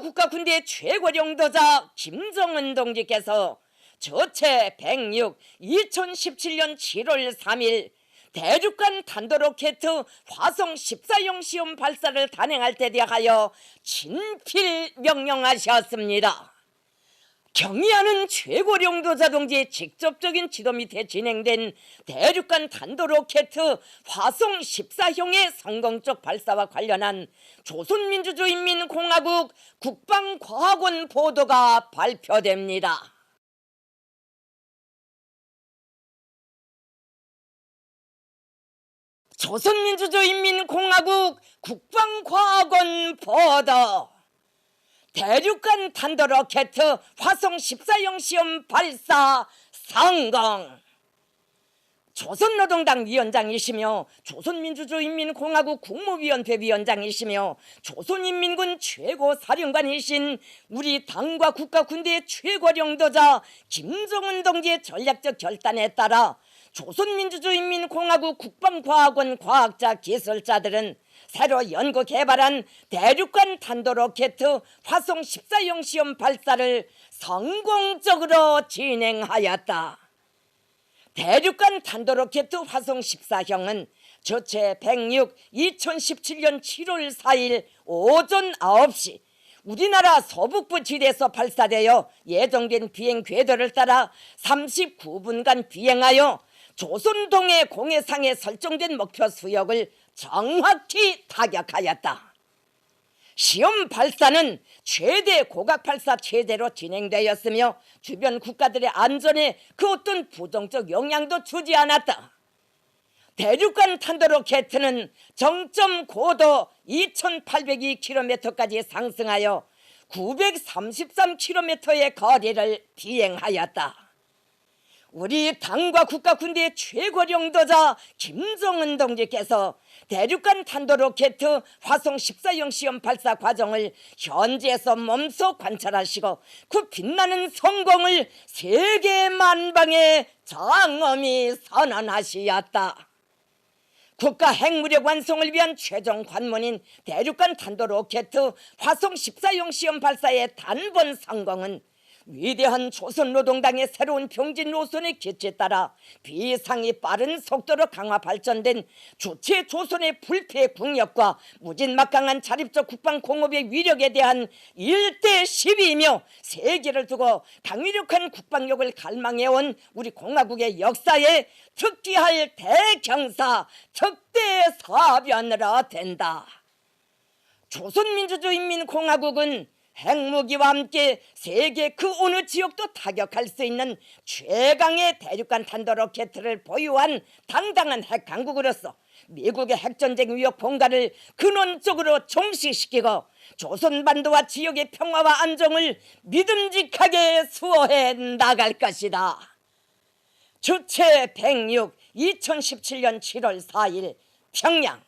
국가 군대 최고領도자 김정은 동지께서 저체 106 2017년 7월 3일 대륙간 탄도로켓 화성 14형 시험 발사를 단행할 때 대하여 친필 명령하셨습니다. 경의하는 최고領도자 동지의 직접적인 지도 밑에 진행된 대륙간 탄도로켓 화성 14형의 성공적 발사와 관련한 조선민주주의인민공화국 국방과학원 보도가 발표됩니다. 조선민주주의인민공화국 국방과학원 보도 대륙간 탄도 로켓 화성 14형 시험 발사 성공! 조선노동당 위원장이시며 조선민주주의인민공화국 국무위원회 위원장이시며 조선인민군 최고 사령관이신 우리 당과 국가 군대의 최고領도자 김정은 동지의 전략적 결단에 따라 조선민주주의인민공화국 국방과학원 과학자 기술자들은 새로 연구 개발한 대륙간 탄도 로켓 화성 14형 시험 발사를 성공적으로 진행하였다. 대륙간 탄도 로켓 화성 14형은 저체 106 2017년 7월 4일 오전 9시 우리나라 서북부 지대에서 발사되어 예정된 비행 궤도를 따라 39분간 비행하여 조선동해 공해상에 설정된 목표 수역을 정확히 타격하였다. 시험 발사는 최대 고각 발사 체제로 진행되었으며 주변 국가들의 안전에 그 어떤 부정적 영향도 주지 않았다. 대륙간 탄도로켓은 정점 고도 2802km까지 상승하여 933km의 거리를 비행하였다. 우리 당과 국가 군대의 최고領도자 김정은 동지께서 대륙간 탄도로켓 화성 14형 시험 발사 과정을 현지에서 몸소 관찰하시고 그 빛나는 성공을 세계 만방에 장엄히 선언하시었다. 국가 핵무력 완성을 위한 최종 관문인 대륙간 탄도로켓 화성 14형 시험 발사의 단번 성공은 위대한 조선노동당의 새로운 병진 노선의 기치에 따라 비상이 빠른 속도로 강화 발전된 주체 조선의 불패 국력과 무진막강한 자립적 국방 공업의 위력에 대한 일대 시비이며 세계를 두고 강위력한 국방력을 갈망해온 우리 공화국의 역사에 특기할 대경사 특대 사변으로 된다. 조선민주주의인민공화국은 핵무기와 함께 세계 그 어느 지역도 타격할 수 있는 최강의 대륙간 탄도 로켓을 보유한 당당한 핵 강국으로서 미국의 핵전쟁 위협 봉가를 근원적으로 종식시키고 조선반도와 지역의 평화와 안정을 믿음직하게 수호해 나갈 것이다. 주체 106 2017년 7월 4일 평양